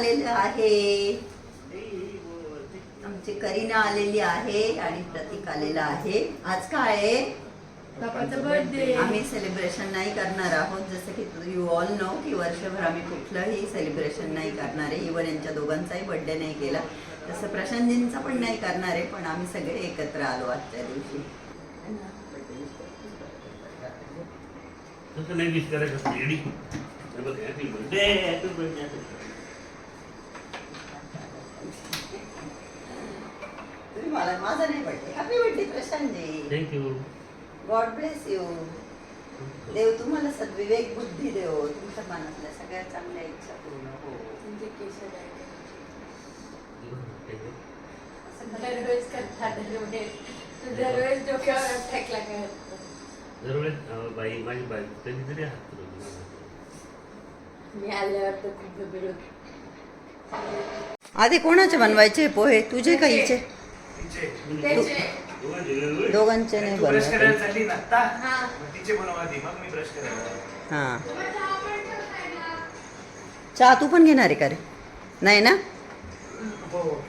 आलेलं आहे आमची करीना आलेली आहे आणि प्रतीक आलेला आहे आज काय आहे आम्ही सेलिब्रेशन नाही करणार आहोत जसं की यू ऑल नो की वर्षभर आम्ही कुठलंही सेलिब्रेशन नाही करणार आहे इवन यांच्या दोघांचाही बर्थडे नाही केला तसं प्रशांतजींचा पण नाही करणार आहे पण आम्ही सगळे एकत्र आलो आजच्या दिवशी नाही विश करायचं असतं येडी हे बघ हॅपी बर्थडे हॅपी बर्थडे तुम्ही मला माझा नाही birthday happy birthday Prashantji. Thank you God bless you देव तुम्हाला सद्विवेक बुद्धी देव. तुमच्या मनातल्या सगळ्या चांगल्या इच्छा पूर्ण हो. करा. दरवेळेस करतात दरवेळेस. तू दरवेळेस डोक्यावर अटॅक लागत दरवेळेस बाई माझी बाई कधीतरी हात. मी आल्यावर तर खूप विरोध आधी कोणाचे बनवायचे पोहे? तुझे का हिचे? त्याचे दोघांचे नाही ब्रश करायला चालली ना आता हा तिचे बनवा आधी. मग मी ब्रश करायला हा. चहा तू पण घेणार आहे का रे? नाही ना? हो.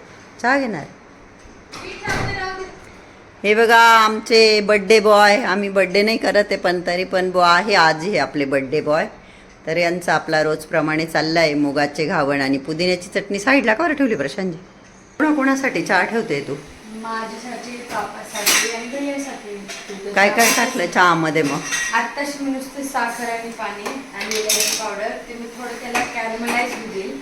चहा घेणार. हे बघा आमचे बड्डे बॉय आम्ही बड्डे नाही करत आहे पण तरी पण बॉ आहे आज हे आपले बड्डे बॉय तर यांचा आपला रोजप्रमाणे चालला आहे मुगाचे घावण आणि पुदिन्याची चटणी. साईडला का बरं ठेवली प्रशांतजी कोणा कोणासाठी चहा ठेवते तू? माझ्यासाठी पापासाठी आणि भैयासाठी काय काय टाकलं चहामध्ये मग? आत्ताशी मी नुसते साखर आणि पाणी आणि इलायची पावडर ते मी थोडं त्याला कॅरमलाइज देईल.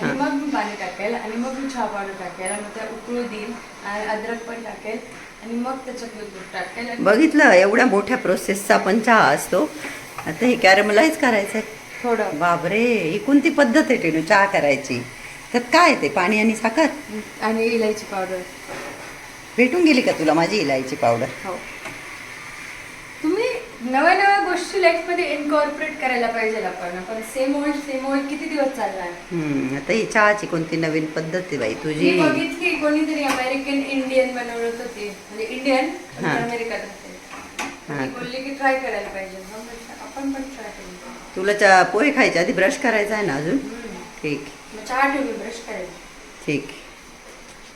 आणि मग मी पाणी टाकेल आणि मग मी चहा पावडर टाकेल. आणि त्या उकळू देईल. आणि अद्रक पण टाकेल. आणि मग त्याच्यात मी दूध टाकेल. बघितलं एवढ्या मोठ्या प्रोसेसचा पण चहा असतो. आता हे कॅरमलाईज करायचं आहे थोडं. बापरे ही कोणती पद्धत आहे टेनू चहा करायची? त्यात काय ते पाणी आणि साखर? आणि इलायची पावडर भेटून गेली का तुला माझी इलायची पावडर हो. तुम्ही नव्या नव्या गोष्टी लाईफमध्ये इनकॉर्पोरेट करायला पाहिजे आपण. आपण सेम ओल्ड सेम ओल्ड किती दिवस चालणार? हम्म, आता ही चहाची कोणती नवीन पद्धत आहे बाई मी तुझी बघितली कोणीतरी अमेरिकन इंडियन बनवत होते. म्हणजे इंडियन हा. अमेरिकात होते. ती बोलली की ट्राय करायला पाहिजे. मग म्हटलं, आपण पण ट्राय करू. तुला चहा पोहे खायचे आधी ब्रश करायचा आहे ना अजून? हम्म. ठीक. मग चहा ठेवली ब्रश करायला ठीक.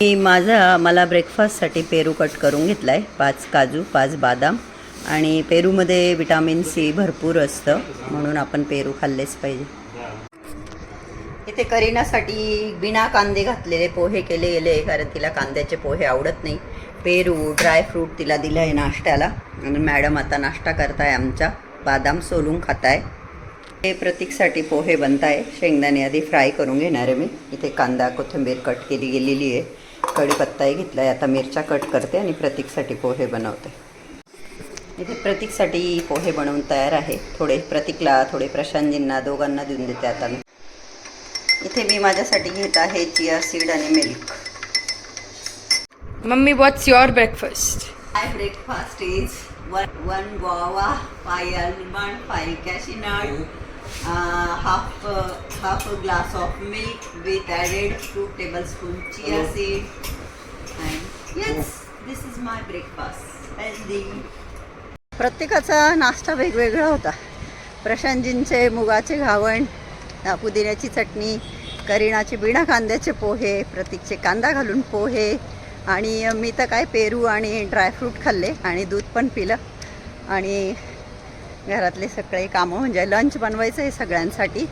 मी माझा मला ब्रेकफास्टसाठी पेरू कट करून घेतला आहे पाच काजू पाच बदाम आणि पेरूमध्ये विटामिन सी भरपूर असतं. म्हणून आपण पेरू खाल्लेच पाहिजे. इथे करीनासाठी बिना कांदे घातलेले पोहे केले गेले कारण तिला कांद्याचे पोहे आवडत नाही. पेरू ड्रायफ्रूट तिला दिलं आहे नाश्त्याला. आणि मॅडम आता नाश्ता करताय आमच्या बादाम सोलून खाताय. हे प्रतीकसाठी पोहे बनताय. शेंगदाणे आधी फ्राय करून घेणार आहे मी. इथे कांदा कोथिंबीर कट केली गेलेली आहे. कढीपत्ताही घेतला आहे आता मिरच्या कट करते आणि प्रतीकसाठी पोहे बनवते. इथे प्रतीकसाठी पोहे बनवून तयार आहे. थोडे प्रतीकला थोडे प्रशांतजींना दोघांना देऊन देते आता मी. इथे मी माझ्यासाठी घेत आहे चिया सीड आणि milk. Mummy what's your breakfast my breakfast is one one guava, five almond, five cashew nut, uh, half uh, half a glass of milk with added two breakfast प्रत्येकाचा नाश्ता वेगवेगळा होता. प्रशांतजींचे मुगाचे घावण पुदिन्याची चटणी करीणाचे बिना कांद्याचे पोहे प्रतीकचे कांदा घालून पोहे आणि मी तर काय पेरू आणि ड्रायफ्रूट खाल्ले आणि दूध पण पिलं. आणि घरातले सगळे कामं म्हणजे लंच बनवायचं आहे सगळ्यांसाठी.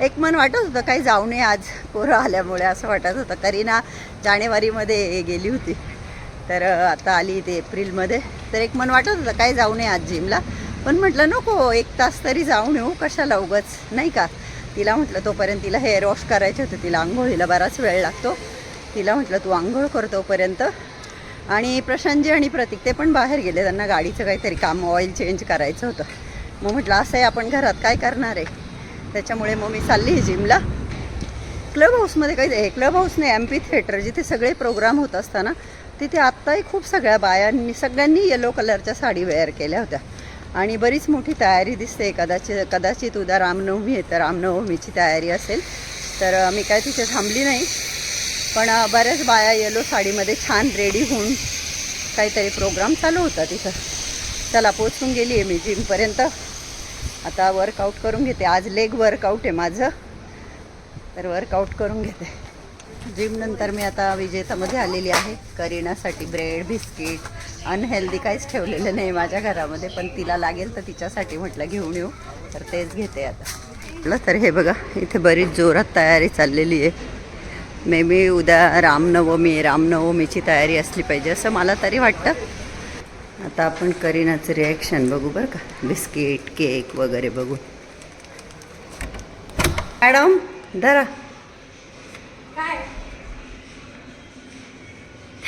एक मन वाटत होतं काही जाऊ नये आज पोरं आल्यामुळे असं वाटत होतं. करीना जानेवारीमध्ये गेली होती. तर आता आली ते एप्रिलमध्ये. तर एक मन वाटत होतं काय जाऊ नये आज जिमला. पण म्हटलं नको एक तास तरी जाऊन येऊ कशाला उगच नाही का? तिला म्हटलं तोपर्यंत तिला हेअर वॉश करायचे होते तिला आंघोळीला बराच वेळ लागतो. तिला म्हटलं तू आंघोळ कर तोपर्यंत. आणि प्रशांतजी आणि प्रतीक ते पण बाहेर गेले त्यांना गाडीचं काहीतरी काम ऑइल चेंज करायचं होतं. मग म्हटलं असं आहे आपण घरात काय करणार आहे? त्याच्यामुळे मग मी चालली जिमला. क्लब हाऊसमध्ये काही हे क्लब हाऊस नाही एम पी थिएटर जिथे सगळे प्रोग्राम होत असताना तिथे आत्ताही खूप सगळ्या बायांनी सगळ्यांनी येलो कलरच्या साडी वेअर केल्या होत्या. आणि बरीच मोठी तयारी दिसते कदाचित कदाचित उद्या रामनवमी आहे तर रामनवमीची तयारी असेल. तर मी काय तिथे थांबली नाही. पण बऱ्याच बाया येलो साडीमध्ये छान रेडी होऊन काहीतरी प्रोग्राम चालू होता तिथं. चला पोचून गेली आहे मी जिमपर्यंत आता वर्कआउट करून घेते. आज लेग वर्कआउट आहे माझं. तर वर्कआउट करून घेते. जिमनंतर मी आता विजेतामध्ये आलेली आहे. करीनासाठी ब्रेड बिस्किट अनहेल्दी काहीच ठेवलेलं नाही माझ्या घरामध्ये. पण तिला लागेल तर तिच्यासाठी म्हटलं घेऊन येऊ. तर तेच घेते आता. म्हटलं तर हे बघा इथे बरीच जोरात तयारी चाललेली आहे. मे बी उद्या रामनवमी रामनवमीची तयारी असली पाहिजे असं मला तरी वाटतं. आता आपण करीनाचं रिॲक्शन बघू बरं का. बिस्किट केक वगैरे बघू मॅडम धरा. काय?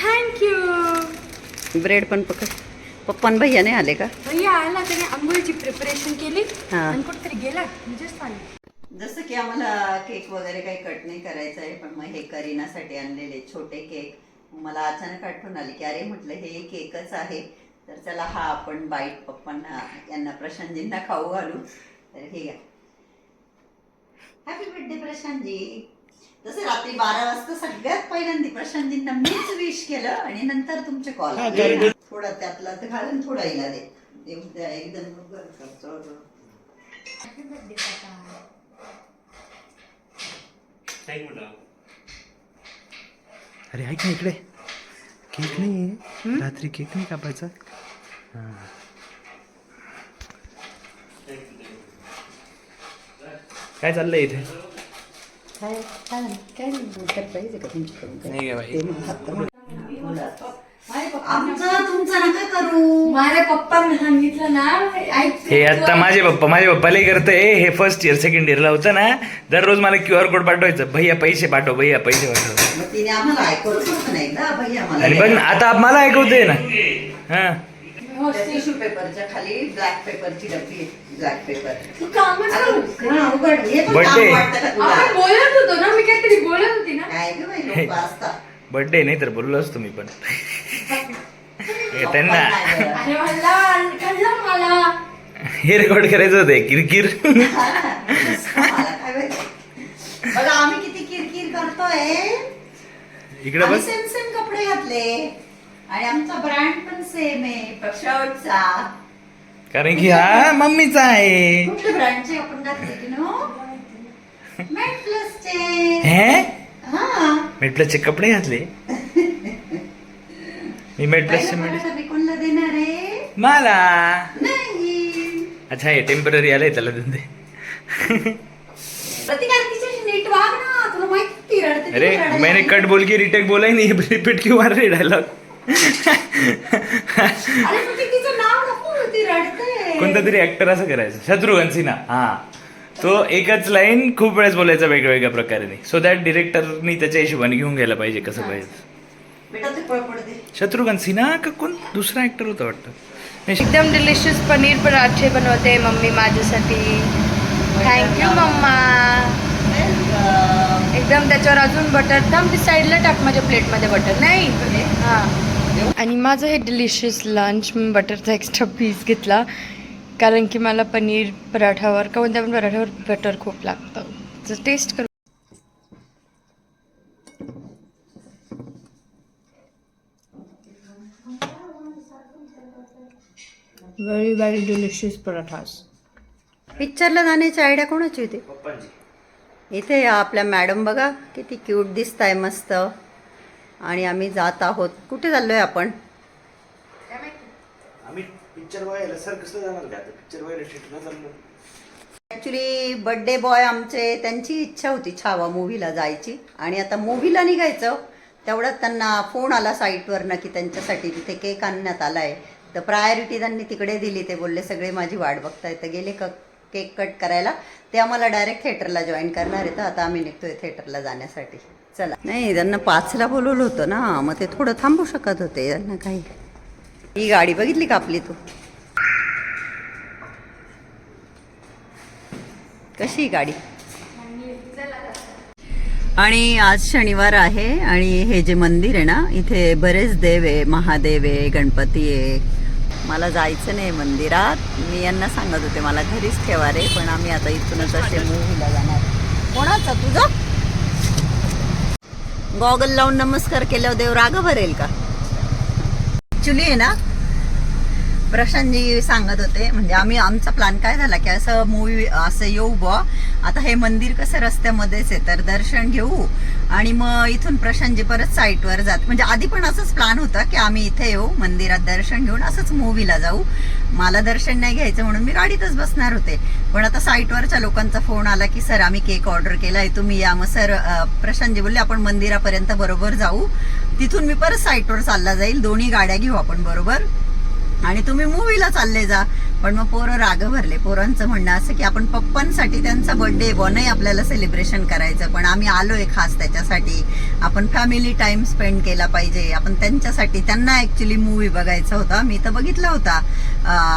थँक्यू ब्रेड पण पकड पप्पन भैया नाही आले का? भैया आला त्याने आंघोळीची प्रिपरेशन केली हा. आणि कुठेतरी गेला. मी जस्ट आली. जसं की आम्हाला केक वगैरे काही कट नाही करायचं आहे पण मग हे करीनासाठी आणलेले छोटे केक मला अचानक आठवण आली की अरे म्हटलं हे केकच आहे. तर चला हा आपण बाईट पप्पांना यांना प्रशांतजींना खाऊ घालू. तर हे घ्या. Happy birthday Prashantji. जसं रात्री बारा वाजता सगळ्यात पहिल्यांदा प्रशांतजींना मीच विश केलं आणि नंतर तुमचे कॉल थोडा त्यातला तर घालून थोडा हिला दे. एकदम अरे ऐक ना इकडे. केक नाही रात्री केक नाही कापायचा? काय चाललंय इथे? काय काय काय बोलतात पाहिजे का तुमच्याकडून काय? नाही गे बाई. ते मग हात करून बोला. आमचं तुमचं नका करू. माझ्या पप्पांना सांगितलं ना ऐक हे आता माझे पप्पा माझे पप्पा लय करतोय. हे फर्स्ट इयर सेकंड इयरला होतं ना दररोज मला क्यू आर कोड पाठवायचं. भैया पैसे पाठव भैया पैसे पाठव. मग तिने आम्हाला ऐकवलं होतं नाही ना भैया आणि मला ना, आता मला ऐकवते ना. हा. टिश्यू पेपरच्या खाली ब्लॅक पेपरची डबी ब्लॅक पेपर तू कामच करू. हा उघड हे पण Birthday. काम वाटतं का तुला. आपण बोलत होतो ना मी काहीतरी बोलत होती ना. काय ग बाई लोक असतात बर्थडे नाही तर बोललो असतो मी पण. हे त्यांना अरे मला कळलं मला. हे रेकॉर्ड करायचं होतं किरकिर. मला काय माहिती. बघा आम्ही किती किरकिर करतोय. इकडे आम्ही बस. सेम सेम कपडे घातले. आणि आमचा ब्रँड पण सेम आहे शर्टचा कारण की हा मम्मीचा आहे. कुठल्या ब्रँडचे आपण घातले की नो मॅट प्लसचे हे? हा. कपडे घातले? मी मेट कोणला देणार आहे? मला. नाही. अच्छा हे टेंपररी आलंय त्याला देऊन दे. प्रतिकार तिच्याशी नीट वाग ना. तुला माहिती ती रडते ती अरे रडायला मैंने लागली. कट बोल के रिटेक बोला ही नहीं रिपीट क्यों मार रही डायलॉग अरे पण ती तिचं नाव नको ती रडते कोणता तरी ऍक्टर असं करायचं. शत्रुघ्न सिन्हा हा. तो एकच लाईन खूप वेळेस बोलायचा वेगवेगळ्या प्रकारे सो दॅट डिरेक्टरनी त्याच्या हिशोबाने घेऊन घ्यायला पाहिजे कसं पाहिजे. बेटा ते पळ पडते शत्रुघ्न सिन्हा का कोण? दुसरा ऍक्टर होता वाटतं. नाही, एकदम डिलिशियस पनीर पराठे बनवते मम्मी माझ्यासाठी. Thank you mumma. एकदम त्याच्यावर अजून बटर थांब ती साईडला टाक माझ्या प्लेटमध्ये बटर नाही? हां. आणि माझं हे डिलिशियस लंच मी बटरचा एक्स्ट्रा पीस घेतला कारण की मला पनीर पराठावर कोणत्या पण पराठ्यावर बटर खूप लागतं. टेस्ट करू. Very very delicious parathas. पिक्चरला जाण्याची आयडिया कोणाची होती? इथे या आपल्या मॅडम बघा किती क्यूट दिसत आहे मस्त. आणि आम्ही जात आहोत. कुठे चाललोय आपण? आम्ही पिक्चर बघायला सर कसं जाणार का? पिक्चर बघायला थिएटरला चाललो. ॲक्च्युली बड्डे बॉय आमचे त्यांची इच्छा होती छावा मूवीला जायची. आणि आता मूवीला निघायचं. तेवढ्यात त्यांना फोन आला साईटवरनं की त्यांच्यासाठी तिथे केक आणण्यात आला आहे तर प्रायोरिटी त्यांनी तिकडे दिली. ते बोलले सगळे माझी वाट बघताय तर गेले क केक कट करायला. ते आम्हाला डायरेक्ट थिएटरला जॉईन करणार आहे. तर आता आम्ही निघतोय थिएटरला जाण्यासाठी. चला. नाही त्यांना पाचला बोलवलं होतं ना मग ते थोडं थांबू शकत होते त्यांना काही. ही गाडी बघितली का आपली तू? कशी गाडी? आणि आज शनिवार आहे आणि हे जे मंदिर आहे ना इथे बरेच देव आहे महादेव आहे गणपती आहे. मला जायचं नाही मंदिरात. मी यांना सांगत होते मला घरीच ठेवा रे पण आम्ही आता इथूनच असे मूवीला जाणार. कोणाचा? तुझा? गॉगल लावून नमस्कार केल्यावर देव राग भरेल का? ॲक्च्युली आहे ना? प्रशांतजी सांगत होते म्हणजे आम्ही आमचा प्लॅन काय झाला की असं मूवी असं येऊ बुवा. आता हे मंदिर कसं रस्त्यामध्येच आहे तर दर्शन घेऊ. आणि मग इथून प्रशांतजी परत साईटवर जात. म्हणजे आधी पण असंच प्लॅन होता की आम्ही इथे येऊ मंदिरात दर्शन घेऊन असंच मूवीला जाऊ. मला दर्शन नाही घ्यायचं म्हणून मी गाडीतच बसणार होते. पण आता साईटवरच्या लोकांचा फोन आला की सर आम्ही केक ऑर्डर केलाय तुम्ही या. मग सर प्रशांतजी बोलले आपण मंदिरापर्यंत बरोबर जाऊ. तिथून मी परत साईटवर चालला जाईल. दोन्ही गाड्या घेऊ आपण बरोबर. आणि तुम्ही मूवीला चालले जा. पण मग पोरं राग भरले. पोरांचं म्हणणं असं की आपण पप्पांसाठी त्यांचा बर्थडे बॉ आपल्याला सेलिब्रेशन करायचं. पण आम्ही आलोय खास त्याच्यासाठी. आपण फॅमिली टाइम स्पेंड केला पाहिजे. आपण त्यांच्यासाठी त्यांना ऍक्च्युली मूवी बघायचा होता. मी तर बघितला होता.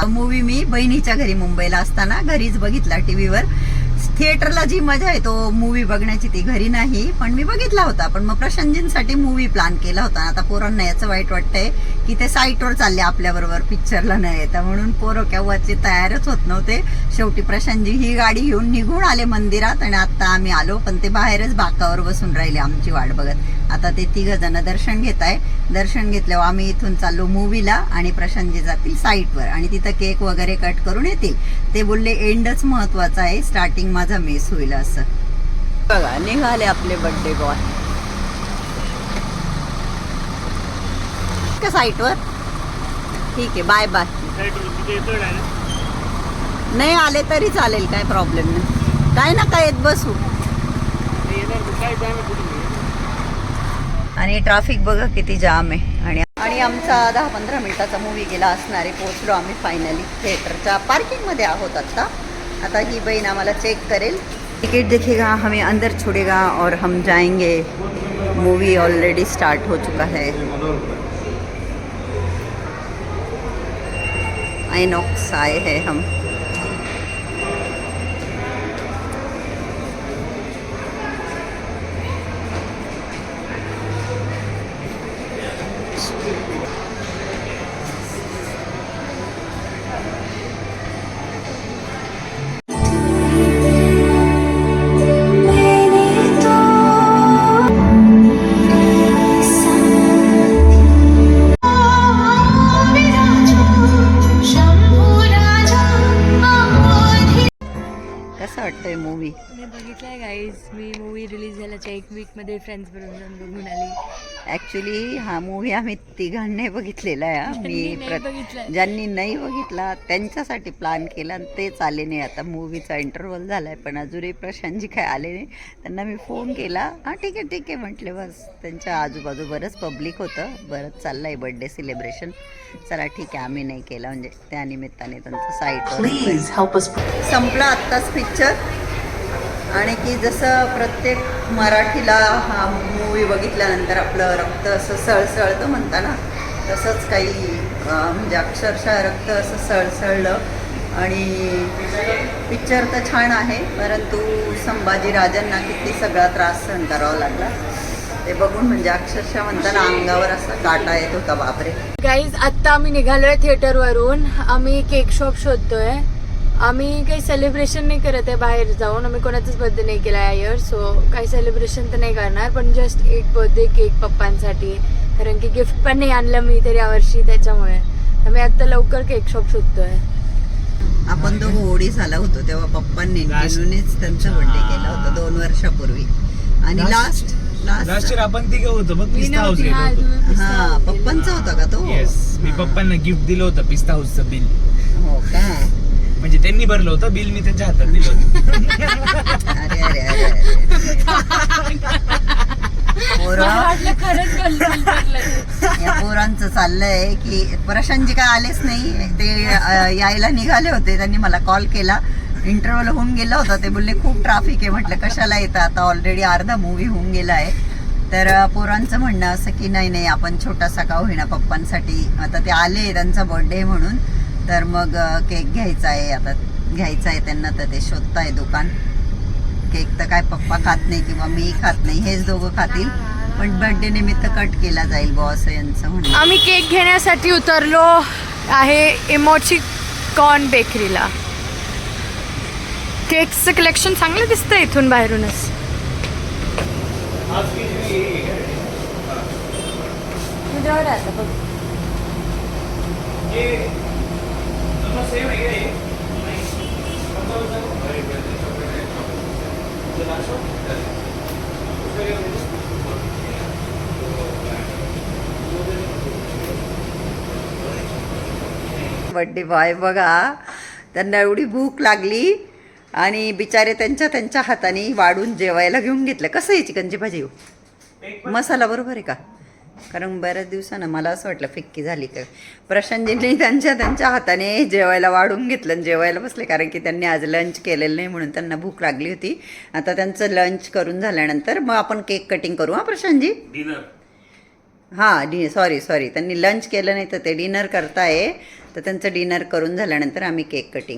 मूवी मी बहिणीच्या घरी मुंबईला असताना घरीच बघितला टीव्हीवर. थिएटरला जी मजा आहे तो मूवी बघण्याची ती घरी नाही पण मी बघितला होता. पण मग प्रशांतजींसाठी मूवी प्लॅन केला होता. आता पोरांना याचं वाईट वाटतंय की ते साईटवर चालले आपल्याबरोबर पिक्चरला नाही येतं. म्हणून पोरं केव्हाचे तयारच होत नव्हते. शेवटी प्रशांतजी ही गाडी घेऊन निघून आले मंदिरात आणि आता आम्ही आलो पण ते बाहेरच बाकावर बसून राहिले आमची वाट बघत. आता ते तिघ जण दर्शन घेत आहे. दर्शन घेतल्यावर आम्ही इथून चाललो मूवीला आणि प्रशांतजी जातील साईटवर आणि तिथं केक वगैरे कट करून येतील. ते बोलले एंडच महत्त्वाचा आहे. स्टार्टिंग माझा मिस होईल असं. बघा निघाले आपले बर्थडे बॉय का साईटवर? ठीक आहे बाय बाय नाही आले तरी चालेल काय प्रॉब्लेम नाही. काय ना काय येत बसू. आणि ट्रॅफिक बघा किती जाम आहे. आणि आणि आमचा दहा पंधरा मिनिटाचा मूवी गेला असणारे पोहोचलो आम्ही फायनली थिएटरच्या पार्किंगमध्ये आहोत आत्ता आता ही बहीण आम्हाला चेक करेल. टिकट देखेगा हमें अंदर छोड़ेगा और हम जाएंगे. मूवी ऑलरेडी स्टार्ट हो चुका है. आइनॉक्स आए हैं हम। वाटतंय मूवी मी बघितलंय गाईज मी मूवी रिलीज झाल्याच्या एक वीकमध्ये फ्रेंड्स बरोबर जाऊन बघून आली. ऍक्च्युली हा मूवी आम्ही तिघांनी बघितलेला आहे हा. मी ज्यांनी नाही प्रत- बघितलाय. ज्यांनी नाही बघितला त्यांच्यासाठी प्लॅन केला आणि तेच आले नाही. आता मूवीचा इंटरव्हल झालाय पण अजूनही प्रशांतजी काय आले नाही. त्यांना मी फोन केला. हा ठीक आहे ठीक आहे म्हटले बस. त्यांच्या आजूबाजू बरंच पब्लिक होतं. बरंच चाललंय बर्थडे सेलिब्रेशन चला ठीक आहे आम्ही नाही केलं. म्हणजे त्या निमित्ताने त्यांचं Please साईट help us संपला आत्ताच पिक्चर आणि की जसं प्रत्येक मराठीला हा मूवी बघितल्यानंतर आपलं रक्त असं सळसळतं म्हणता ना तसंच काही म्हणजे अक्षरशः रक्त असं सळसळलं. आणि पिक्चर तर छान आहे परंतु संभाजीराजांना किती सगळा त्रास सहन करावा लागला. ते बघून म्हणजे अक्षरशः म्हणताना अंगावर असा काटा येत होता बापरे. गाईज आत्ता आम्ही निघालोय थिएटरवरून आम्ही केक शॉप शोधतोय. आम्ही काही सेलिब्रेशन नाही करत आहे बाहेर जाऊन. आम्ही कोणाचाच बर्थडे नाही केला या इयर सो काही सेलिब्रेशन तर नाही करणार पण जस्ट एक बर्थडे केक पप्पांसाठी. कारण की गिफ्ट पण नाही आणलं मी तर यावर्षी त्याच्यामुळे. आम्ही आत्ता लवकर केक शॉप शोधतोय. आपण दोघं ओढी झाला होतो तेव्हा पप्पांनी टिनूनेच त्यांचा बर्थडे केला होता दोन वर्षापूर्वी. आणि लास्ट लास्ट लास्ट इयर आपण तिघं होतो बघ मी पिस्ता हाऊस हा, हा. पप्पांचा होता का तो? येस मी पप्पांना गिफ्ट दिलं होतं पिस्ता हाऊसचं बिल हो का? म्हणजे त्यांनी भरलं होतं बिल मी त्यांच्या हातात दिलं होतं. अरे अरे अरे अरे. पोरं, मला वाटलं खरंच बोलतील म्हटलं. या पोरांचं चाललंय की प्रशांतजी काय आलेच नाही. ते अं, यायला निघाले होते त्यांनी मला कॉल केला. इंटरव्ह्यूला होऊन गेला होता ते बोलले खूप ट्राफिक आहे. म्हटलं कशाला येतं? आता ऑलरेडी अर्धा मूवी होऊन गेला आहे. तर अ, पोरांचं म्हणणं असं की नाही नाही आपण छोटासा का होईना पप्पांसाठी. आता ते आले त्यांचा बर्थडे म्हणून. तर मग केक घ्यायचा आहे आता. घ्यायचा आहे त्यांना तर ते शोधताय दुकान. केक तर काय पप्पा खात नाही किंवा मी खात नाही हेच दोघं खातील. पण बर्थडे निमित्त कट केला जाईल बॉस यांचं म्हणणं. आम्ही केक घेण्यासाठी उतरलो आहे इमोची कॉर्न बेकरीला. केकचं कलेक्शन चांगलं दिसतं इथून बाहेरूनच. तुझ्यावर आहे आता बघ बड्डे बॉय बघा. त्यांना एवढी भूक लागली आणि बिचारे त्यांच्या त्यांच्या हाताने वाढून जेवायला घेऊन घेतलं. कसं आहे चिकनची भाजी हो? मसाला बरोबर आहे का? कारण बऱ्याच दिवसानं मला असं वाटलं फिक्की झाली का प्रशांतजींनी त्यांच्या त्यांच्या हाताने जेवायला वाढून घेतलं आणि जेवायला बसले कारण की त्यांनी आज लंच केलेलं नाही म्हणून त्यांना भूक लागली होती आता त्यांचं लंच करून झाल्यानंतर मग आपण केक कटिंग करू हां प्रशांतजी डिनर हां डी सॉरी सॉरी त्यांनी लंच केलं नाही तर ते डिनर करताय तर त्यांचं डिनर करून झाल्यानंतर आम्ही cake cutting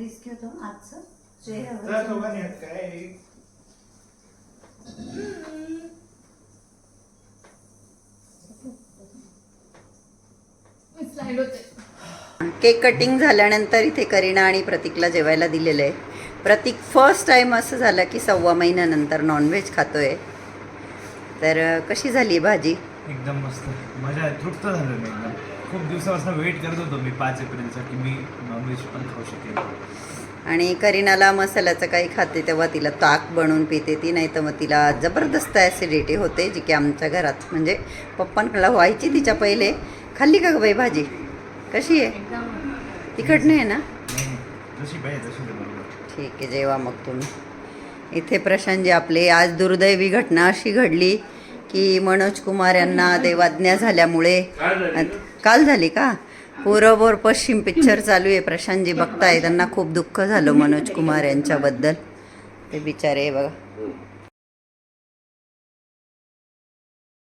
risky होतं आजचं चेहऱ्यावर केक कटिंग झाल्यानंतर इथे करीना आणि प्रतीकला जेवायला दिलेलं आहे. प्रतीक फर्स्ट टाइम असं झालं की सव्वा महिन्यानंतर नॉनव्हेज खातोय. तर कशी झाली भाजी? एकदम मस्त. मजा आहे तृप्त झालो खूप दिवसापासून वेट करत होतो मी पाच एप्रिलचा की मी नॉनव्हेज पण खाऊ शकेल आणि करीनाला मसाल्याचं काही खाते तेव्हा तिला ताक बनवून पिते ती नाही तर मग तिला जबरदस्त ॲसिडिटी होते जी की आमच्या घरात म्हणजे पप्पांकडला व्हायची तिच्या पहिले. खाल्ली का ग बाई भाजी? कशी आहे? तिखट नाही आहे ना ठीक आहे जेवा मग तुम्ही. इथे प्रशांतजी आपले आज दुर्दैवी घटना अशी घडली की मनोज कुमार यांना देवाज्ञा झाल्यामुळे? काल झाली का? पूर्व पश्चिम पिक्चर चालू आहे. प्रशांतजी बघताय. त्यांना खूप दुःख झालं मनोज कुमार यांच्याबद्दल. ते बिचारे बघा.